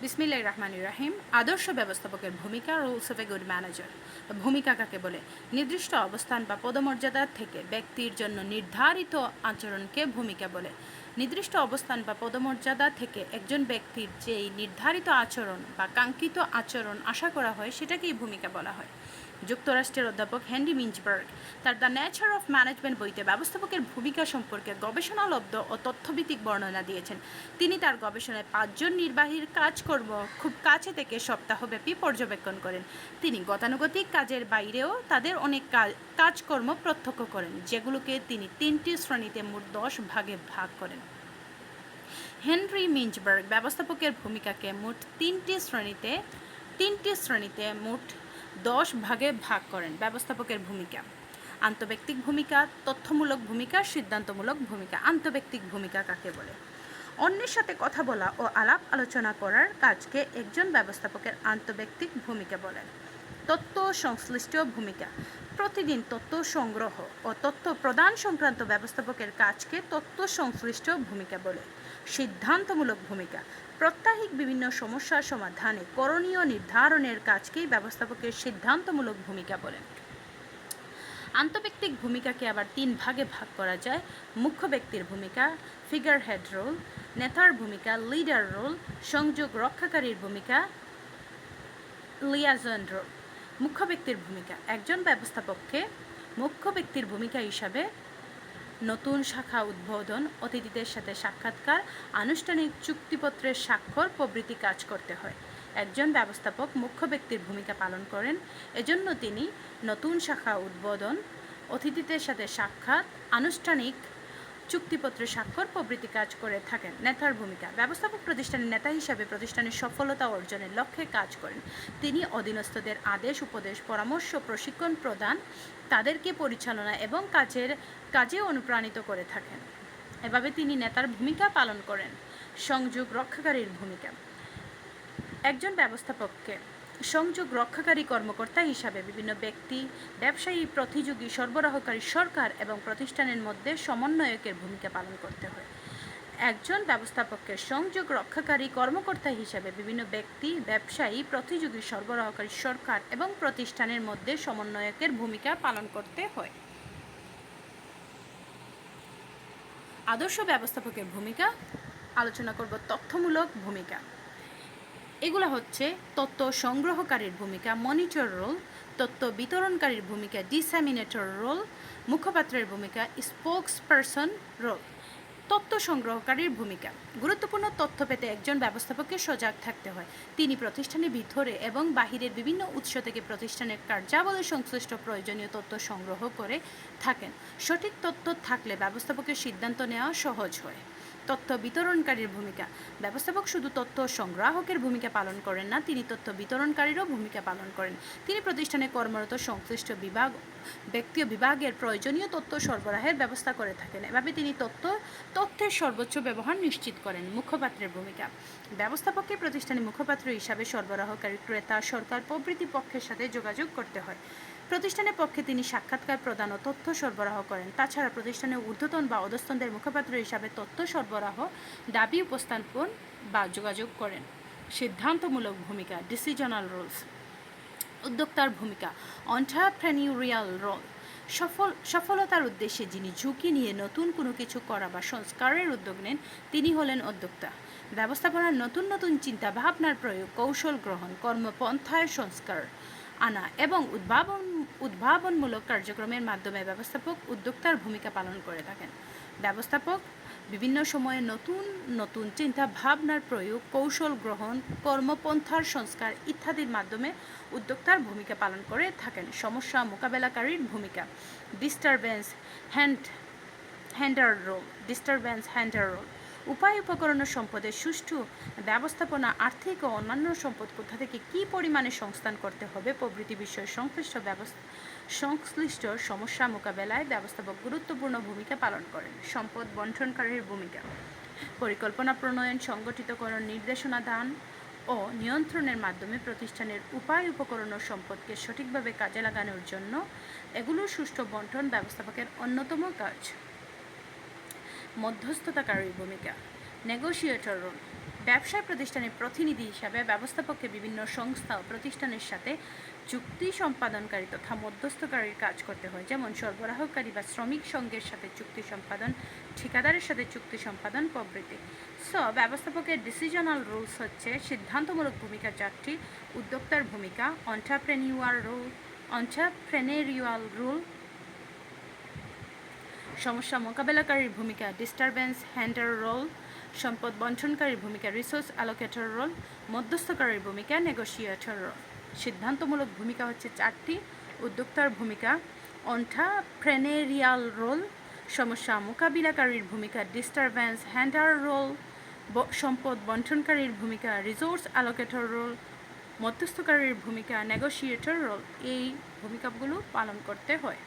বিসমিল্লাহ রহমান রাহিম। আদর্শ ব্যবস্থাপকের ভূমিকা, rules of a good manager. ভূমিকা কাকে বলে? নির্দিষ্ট অবস্থান বা পদমর্যাদার থেকে ব্যক্তির জন্য নির্ধারিত আচরণকে ভূমিকা বলে। নির্দিষ্ট অবস্থান বা পদমর্যাদা থেকে একজন ব্যক্তির যেই নির্ধারিত আচরণ বা কাঙ্ক্ষিত আচরণ আশা করা হয়, সেটাকেই ভূমিকা বলা হয়। যুক্তরাষ্ট্রের অধ্যাপক হেনরি মিঞ্চবার্গ। তার দ্য নেচার অফ ম্যানেজমেন্ট বইতে ব্যবস্থাপকের ভূমিকা সম্পর্কে গবেষণালব্ধ ও তথ্যভিত্তিক বর্ণনা দিয়েছেন। তিনি তার গবেষণায় পাঁচজন নির্বাহীর কাজকর্ম খুব কাছে থেকে সপ্তাহব্যাপী পর্যবেক্ষণ করেন। তিনি গতানুগতিক কাজের বাইরেও তাদের অনেক কাজ কাজকর্ম প্রত্যক্ষ করেন, যেগুলোকে তিনি তিনটি শ্রেণীতে মোট দশ ভাগে ভাগ করেন। হেনরি মিঞ্চবার্গ ব্যবস্থাপকের ভূমিকাকে মোট তিনটি শ্রেণীতে তিনটি শ্রেণীতে মোট দশ ভাগে ভাগ করেন, ব্যবস্থাপকের ভূমিকা। আন্তব্যক্তিক ভূমিকা, তথ্যমূলক ভূমিকা, সিদ্ধান্তমূলক ভূমিকা। আন্তব্যক্তিক ভূমিকা কাকে বলে? অন্যের সাথে কথা বলা ও আলাপ আলোচনা করার কাজকে একজন ব্যবস্থাপকের আন্তব্যক্তিক ভূমিকা বলেন। তথ্য সংশ্লিষ্ট ভূমিকা। প্রতিদিন তথ্য সংগ্রহ ও তথ্য প্রদান সংক্রান্ত ব্যবস্থাপকের কাজকে তথ্য সংশ্লিষ্ট ভূমিকা বলে। সিদ্ধান্তমূলক ভূমিকা। প্রত্যাহিক বিভিন্ন সমস্যার সমাধানে করণীয় নির্ধারণের কাজকেই ব্যবস্থাপকের সিদ্ধান্তমূলক ভূমিকা বলেন আন্তব্যক্তিক ভূমিকাকে আবার তিন ভাগে ভাগ করা যায়। মুখ্য ব্যক্তির ভূমিকা ফিগার হেড রোল নেতার ভূমিকা লিডার রোল সংযোগ রক্ষাকারীর ভূমিকা লিয়াজন রোল মুখ্য ব্যক্তির ভূমিকা, একজন ব্যবস্থাপককে মুখ্য ব্যক্তির ভূমিকা হিসাবে নতুন শাখা উদ্বোধন, অতিথিদের সাথে সাক্ষাৎকার, আনুষ্ঠানিক চুক্তিপত্রের স্বাক্ষর প্রভৃতি কাজ করতে হয়। একজন ব্যবস্থাপক মুখ্য ব্যক্তির ভূমিকা পালন করেন। এজন্য তিনি নতুন শাখা উদ্বোধন, অতিথিদের সাথে সাক্ষাৎ, আনুষ্ঠানিক চুক্তিপত্রে স্বাক্ষর প্রভৃতি কাজ করে থাকেন। নেতার ভূমিকা। ব্যবস্থাপক প্রতিষ্ঠানের নেতা হিসাবে প্রতিষ্ঠানের সফলতা অর্জনের লক্ষ্যে কাজ করেন। তিনি অধীনস্থদের আদেশ, উপদেশ, পরামর্শ, প্রশিক্ষণ প্রদান, তাদেরকে পরিচালনা এবং কাজের কাজে অনুপ্রাণিত করে থাকেন। এভাবে তিনি নেতার ভূমিকা পালন করেন। সংযোগ রক্ষাকারীর ভূমিকা। একজন ব্যবস্থাপককে সংযোগ রক্ষাকারী কর্মকর্তা হিসাবে বিভিন্ন ব্যক্তি, ব্যবসায়ী, প্রতিযোগী, সরবরাহকারী সরকার এবং প্রতিষ্ঠানের মধ্যে সমন্বয়কের ভূমিকা পালন করতে হয়। একজন ব্যবস্থাপককে সংযোগ রক্ষাকারী কর্মকর্তা হিসাবে বিভিন্ন ব্যক্তি, ব্যবসায়ী, প্রতিযোগী, সরবরাহকারী সরকার এবং প্রতিষ্ঠানের মধ্যে সমন্বয়কের ভূমিকা পালন করতে হয়। আদর্শ ব্যবস্থাপকের ভূমিকা, আলোচনা করব তথ্যমূলক ভূমিকা। এগুলো হচ্ছে তথ্য সংগ্রহকারীর ভূমিকা মনিটর রোল তথ্য বিতরণকারীর ভূমিকা ডিসামিনেটর রোল মুখপাত্রের ভূমিকা স্পোক্স পারসন রোল তথ্য সংগ্রহকারীর ভূমিকা। গুরুত্বপূর্ণ তথ্য পেতে একজন ব্যবস্থাপককে সজাগ থাকতে হয়। তিনি প্রতিষ্ঠানের ভিতরে এবং বাহিরের বিভিন্ন উৎস থেকে প্রতিষ্ঠানের কার্যাবলী সংশ্লিষ্ট প্রয়োজনীয় তথ্য সংগ্রহ করে থাকেন। সঠিক তথ্য থাকলে ব্যবস্থাপকের সিদ্ধান্ত নেওয়া সহজ হয়। তথ্য বিতরণকারীর ভূমিকা। ব্যবস্থাপক শুধু তথ্য সংগ্রাহকের ভূমিকা পালন করেন না, তিনি তথ্য বিতরণকারীরও ভূমিকা পালন করেন। তিনি প্রতিষ্ঠানে কর্মরত সংশ্লিষ্ট বিভাগ ব্যক্তি বিভাগের প্রয়োজনীয় তথ্য সরবরাহের ব্যবস্থা করে থাকেন। এভাবে তিনি তথ্য, তথ্যের সর্বোচ্চ ব্যবহার নিশ্চিত করেন, মুখপাত্রের ভূমিকা। ব্যবস্থাপককে প্রতিষ্ঠানে মুখপাত্র হিসাবে সরবরাহকারী ক্রেতা সরকার প্রভৃতি পক্ষের সাথে যোগাযোগ করতে হয়। প্রতিষ্ঠানের পক্ষে তিনি সাক্ষাৎকার প্রদান ও তথ্য সরবরাহ করেন। তাছাড়া প্রতিষ্ঠানের ঊর্ধ্বতন বা অধস্তনদের মুখপাত্র হিসাবে তথ্য সরবরাহ, দাবি উপস্থাপন বা যোগাযোগ করেন। সিদ্ধান্তমূলক ভূমিকা ডিসিশনাল রোলস উদ্যোক্তার ভূমিকা অন্টারপ্রেনিউরিয়াল রোল সফল, সফলতার উদ্দেশ্যে যিনি ঝুঁকি নিয়ে নতুন কোনো কিছু করা বা সংস্কারের উদ্যোগ নেন, তিনি হলেন উদ্যোক্তা। ব্যবস্থাপনার নতুন নতুন চিন্তা ভাবনার প্রয়োগ, কৌশল গ্রহণ কর্মপন্থায় সংস্কার আনা এবং উদ্ভাবন উদ্ভাবনমূলক কার্যক্রমের মাধ্যমে ব্যবস্থাপক উদ্যোক্তার ভূমিকা পালন করে থাকেন। ব্যবস্থাপক বিভিন্ন সময়ে নতুন নতুন চিন্তা ভাবনার প্রয়োগ, কৌশল গ্রহণ, কর্মপন্থার সংস্কার ইত্যাদির মাধ্যমে উদ্যোক্তার ভূমিকা পালন করে থাকেন। সমস্যা মোকাবেলাকারীর ভূমিকা disturbance hand handler role disturbance handler role উপায় উপকরণ সম্পদের সুষ্ঠু ব্যবস্থাপনা, আর্থিক ও অন্যান্য সম্পদ কোথা থেকে কী পরিমাণে সংস্থান করতে হবে প্রভৃতি বিষয়ে সংশ্লিষ্ট ব্যবস্থা, সংশ্লিষ্ট সমস্যা মোকাবেলায় ব্যবস্থাপক গুরুত্বপূর্ণ ভূমিকা পালন করেন। সম্পদ বন্টনকারীর ভূমিকা, পরিকল্পনা প্রণয়ন, সংগঠিতকরণ, নির্দেশনা দান ও নিয়ন্ত্রণের মাধ্যমে প্রতিষ্ঠানের উপায় উপকরণ ও সম্পদকে সঠিকভাবে কাজে লাগানোর জন্য এগুলো সুষ্ঠু বন্টন ব্যবস্থাপকের অন্যতম কাজ। মধ্যস্থতাকারীর ভূমিকা। Negotiator role. ব্যবসায় প্রতিষ্ঠানের প্রতিনিধি হিসাবে ব্যবস্থাপককে বিভিন্ন সংস্থা ও প্রতিষ্ঠানের সাথে চুক্তি সম্পাদনকারী তথা মধ্যস্থকারীর কাজ করতে হয়। যেমন সরবরাহকারী বা শ্রমিক সংঘের সাথে চুক্তি সম্পাদন, ঠিকাদারের সাথে চুক্তি সম্পাদন প্রভৃতি। সো ব্যবস্থাপকের ডিসিশনাল রুলস হচ্ছে সিদ্ধান্তমূলক ভূমিকা চারটি উদ্যোক্তার ভূমিকা অন্টারপ্রেনিউয়ার রুল অন্টারপ্রেনেরিয়াল রুল সমস্যা মোকাবেলাকারীর ভূমিকা ডিস্টারবেন্স হ্যান্ডার রোল সম্পদ বন্টনকারীর ভূমিকা রিসোর্স অ্যালোকেটর রোল মধ্যস্থকারীর ভূমিকা নেগোসিয়েটর রোল সিদ্ধান্তমূলক ভূমিকা হচ্ছে চারটি উদ্যোক্তার ভূমিকা অন্টারপ্রেনেরিয়াল রোল সমস্যা মোকাবিলাকারীর ভূমিকা ডিস্টারবেন্স হ্যান্ডার রোল সম্পদ বন্টনকারীর ভূমিকা রিসোর্স অ্যালোকেটর রোল মধ্যস্থকারীর ভূমিকা নেগোসিয়েটর রোল এই ভূমিকাগুলো পালন করতে হয়।